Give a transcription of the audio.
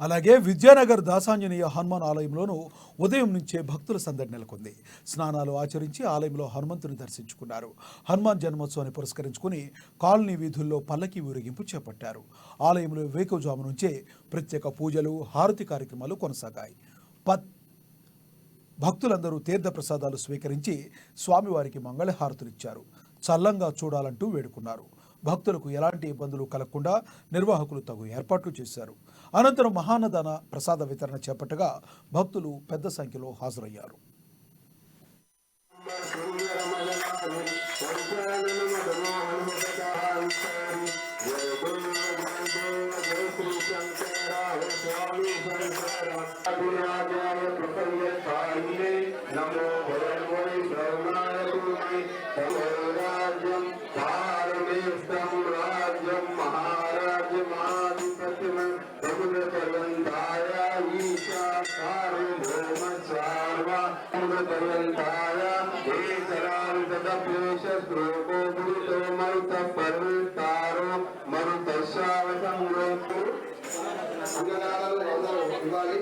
అలాగే విద్యానగర్ దాసాంజనేయ హనుమాన్ ఆలయంలోనూ ఉదయం నుంచే భక్తుల సందడి నెలకొంది. స్నానాలు ఆచరించి ఆలయంలో హనుమంతుని దర్శించుకున్నారు. హనుమాన్ జన్మోత్సవాన్ని పురస్కరించుకుని కాలనీ వీధుల్లో పల్లకి ఊరేగింపు చేపట్టారు. ఆలయంలో వేకువజాము నుంచే ప్రత్యేక పూజలు హారతి కార్యక్రమాలు కొనసాగాయి. పత్ భక్తులందరూ తీర్థ ప్రసాదాలు స్వీకరించి స్వామివారికి మంగళహారతులిచ్చారు చల్లంగా చూడాలంటూ వేడుకున్నారు. భక్తులకు ఎలాంటి ఇబ్బందులు కలగకుండా నిర్వాహకులు తగు ఏర్పాట్లు చేశారు అనంతరం మహానదాన ప్రసాద వితరణ చేపట్టగా భక్తులు పెద్ద సంఖ్యలో హాజరయ్యారు నమో భగవై పారమేష్టం రాజ్యం మహారాజ్యమాధిపత్యం ప్రభుత్వంతాయ ఈశా సార్వభౌమ సార్వభౌమపర్యంతాయ ఏకరాంతదప్యేష శ్లోకో భూతో మరుత పర్వతారో మరుతశావ సంగ్రహం అంగనాలను అందరూ ఇవ్వాలి